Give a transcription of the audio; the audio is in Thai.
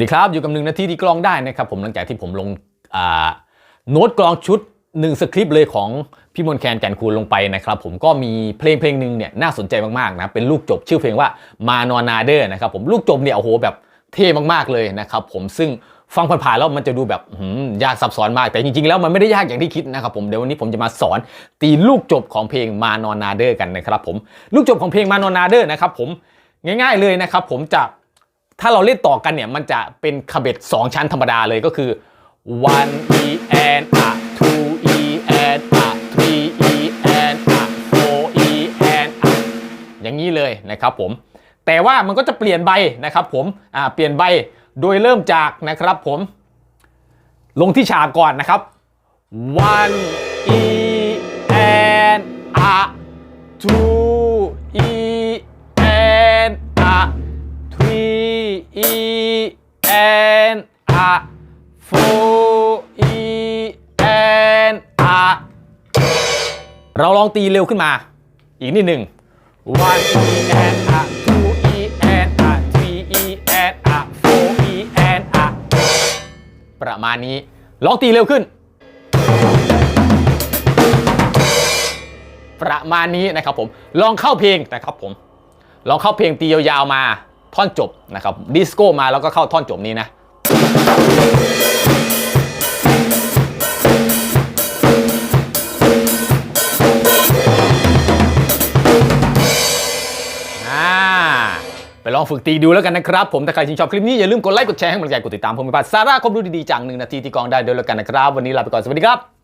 ดีครับอยู่กับหนึ่งนาทีที่กลองได้นะครับผมหลังจากที่ผมลงโน้ตกลองชุดหนึ่งสคริปต์เลยของพี่มนแคนแก่นคูณลงไปนะครับผมก็มีเพลงเพลงหนึ่งเนี่ยน่าสนใจมากๆนะเป็นลูกจบชื่อเพลงว่ามานอนาเดอร์นะครับผมลูกจบเนี่ยโอ้โหแบบเท่มากๆเลยนะครับผมซึ่งฟังผ่านๆแล้วมันจะดูแบบยากซับซ้อนมากแต่จริงๆ แล้วมันไม่ได้ยากอย่างที่คิดนะครับผมเดี๋ยววันนี้ผมจะมาสอนตีลูกจบของเพลงมานอนาเดอร์กันนะครับผมลูกจบของเพลงมานอนาเดอร์นะครับผมง่าย ๆเลยนะครับผมจะ ถ้าเราเล่นต่อกันเนี่ยมันจะเป็นคาเบ็ด2 ชั้นธรรมดาเลยก็คือ one e and a two e and a three e and a four e and a อย่างนี้เลยนะครับผม แต่ว่ามันก็จะเปลี่ยนใบนะครับผมเปลี่ยนใบโดยเริ่มจากนะครับผม ลงที่ฉากก่อนนะครับ one e and a two three e and a four e and a เราลองตีเร็วขึ้นมา อีกนิดหนึ่ง one e n a two e n a three e n a four e n a ประมาณนี้ ลองตีเร็วขึ้น ประมาณนี้นะครับผม ลองเข้าเพลงนะครับผม ลองเข้าเพลงตียาวๆมา ท่อนจบนะครับดิสโก้มาแล้วก็เข้าท่อนจบนี้นะไปลองฝึกตีดูแล้วกันนะครับ ผมถ้าใครชื่นชอบคลิปนี้ อย่าลืมกดไลค์กดแชร์ให้กำลังใจกดติดตามผมไปพัดสาระความรู้ดีๆจากหนึ่งนาทีที่กองได้ด้วยแล้วกันนะครับ วันนี้ลาไปก่อน สวัสดีครับ